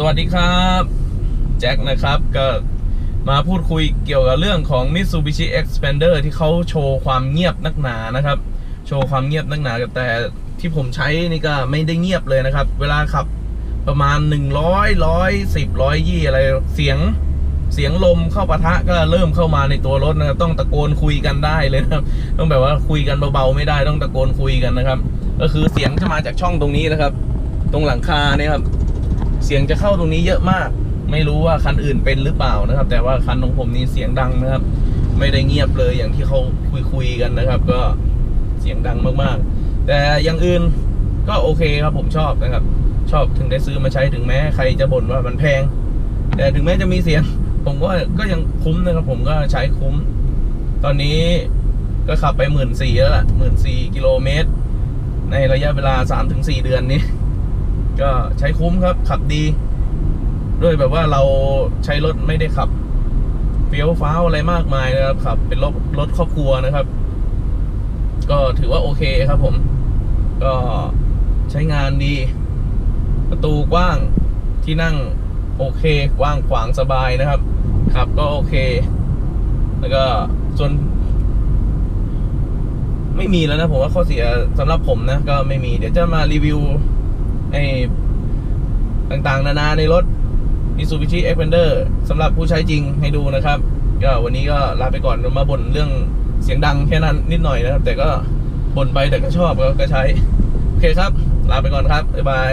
สวัสดีครับแจ็คนะครับก็มาพูดคุยเกี่ยวกับเรื่องของ Mitsubishi Xpander ที่เขาโชว์ความเงียบนักหนานะครับ โชว์ความเงียบนักหนาแต่ที่ผมใช้นี่ก็ไม่ได้เงียบเลยนะครับ เวลาขับประมาณ 100 110 120อะไรเสียงเสียงลมเข้าปะทะก็เริ่มเข้ามาในตัวรถนะครับต้องตะโกนคุยกันได้เลยนะครับ ต้องแบบว่าคุยกันเบาๆไม่ได้ต้องตะโกนคุยกันนะครับ ก็คือเสียงจะมาจากช่องตรงนี้นะครับ ตรงหลังคาเนี่ยครับ เสียงจะเข้าตรงนี้เยอะมาก ไม่รู้ว่าคันอื่นเป็นหรือเปล่านะครับ แต่ว่าคันของผมนี่เสียงดังนะครับ ไม่ได้เงียบเลยอย่างที่เขาคุยคุยๆกันนะครับ ก็เสียงดังมากๆ แต่อย่างอื่นก็โอเคครับผมชอบนะครับ ชอบถึงได้ซื้อมาใช้ถึงแม้ใครจะบ่นว่ามันแพง แต่ถึงแม้จะมีเสียง ผมก็ก็ยังคุ้มนะครับ ผมก็ใช้คุ้ม ตอนนี้ก็ขับไปหมื่นสี่แล้วล่ะหมื่นสี่กิโลเมตร ในระยะเวลาสามถึงสี่เดือนนี้ ก็ใช้คุ้มครับ ขับดี ด้วยแบบว่าเราใช้รถไม่ได้ขับเฟี้ยวฟ้าวอะไรมากมายนะครับขับ เป็นรถรถครอบครัวนะครับ ก็ถือว่าโอเคครับผม ก็ใช้งานดี ประตูกว้างที่นั่งโอเคกว้างขวางสบายนะครับขับก็โอเค แล้วก็ส่วน ไม่มีแล้วนะผมว่าข้อเสียสำหรับผมนะ ก็ไม่มีเดี๋ยวจะมารีวิว ไอ้ต่างๆ นานาในรถ Mitsubishi Xpander สำหรับผู้ใช้จริงให้ดูนะครับ ก็วันนี้ก็ลาไปก่อนมาบ่นเรื่องเสียงดังแค่นั้นนิดหน่อยนะครับ แต่ก็บ่นไปแต่ก็ชอบก็ก็ใช้ โอเคครับ ลาไปก่อนครับ บ๊ายบาย